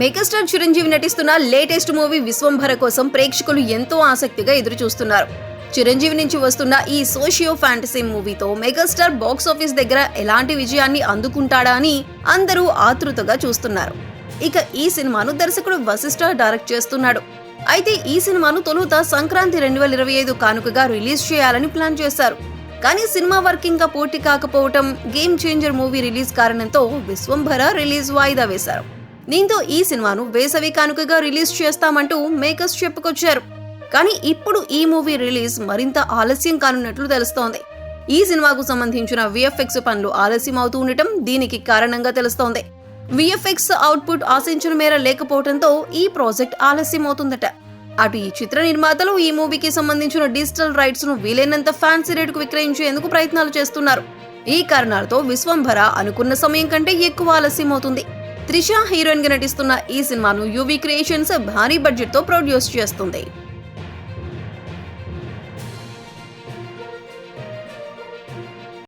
Megastar Chiranjeevi నటిస్తున్న latest movie Vishwambhara కోసం ప్రేక్షకులు ఎంతో ఆసక్తిగా ఎదురు చూస్తున్నారు చిరంజీవి నుంచి వస్తున్న ఈ సోషియో ఫ్యాంటసీ మూవీతో మెగాస్టార్ బాక్స్ ఆఫీస్ దగ్గర ఎలాంటి విజయాన్ని అందుకుంటాడా అని అందరూ ఆతృతగా చూస్తున్నారు. ఇక ఈ సినిమాను దర్శకుడు వశిష్ఠ డైరెక్ట్ చేస్తున్నాడు. అయితే ఈ సినిమాను తొలుత సంక్రాంతి రెండు వేల ఇరవై ఐదు కానుకగా రిలీజ్ చేయాలని ప్లాన్ చేశారు. కానీ సినిమా వర్కింగ్గా పూర్తి కాకపోవటం గేమ్ చేంజర్ మూవీ రిలీజ్ కారణంతో విశ్వంభర రిలీజ్ వాయిదా వేశారు. దీంతో ఈ సినిమాను వేసవి కానుకగా రిలీజ్ చేస్తామంటూ మేకర్స్ చెప్పుకొచ్చారు. కానీ ఇప్పుడు ఈ మూవీ రిలీజ్ మరింత ఆలస్యం కానున్నట్లు తెలుస్తోంది. ఈ సినిమాకు సంబంధించిన విఎఫ్ఎక్స్ పనులు ఆలస్యం అవుతూ ఉండటం దీనికి కారణంగా తెలుస్తోంది. విఎఫ్ఎక్స్ అవుట్పుట్ ఆశించిన మేర లేకపోవడంతో ఈ ప్రాజెక్ట్ ఆలస్యం అవుతుందట అటు ఈ చిత్ర నిర్మాతలు ఈ మూవీకి సంబంధించిన డిజిటల్ రైట్స్ను వీలైనంత ఫ్యాన్సీ రేటుకు విక్రయించేందుకు ప్రయత్నాలు చేస్తున్నారు. ఈ కారణాలతో విశ్వంభర అనుకున్న సమయం కంటే ఎక్కువ ఆలస్యం అవుతుంది త్రిష హీరోయిన్గా నటిస్తున్న ఈ సినిమాను యువి క్రియేషన్స్ భారీ బడ్జెట్తో ప్రొడ్యూస్ చేస్తుంది.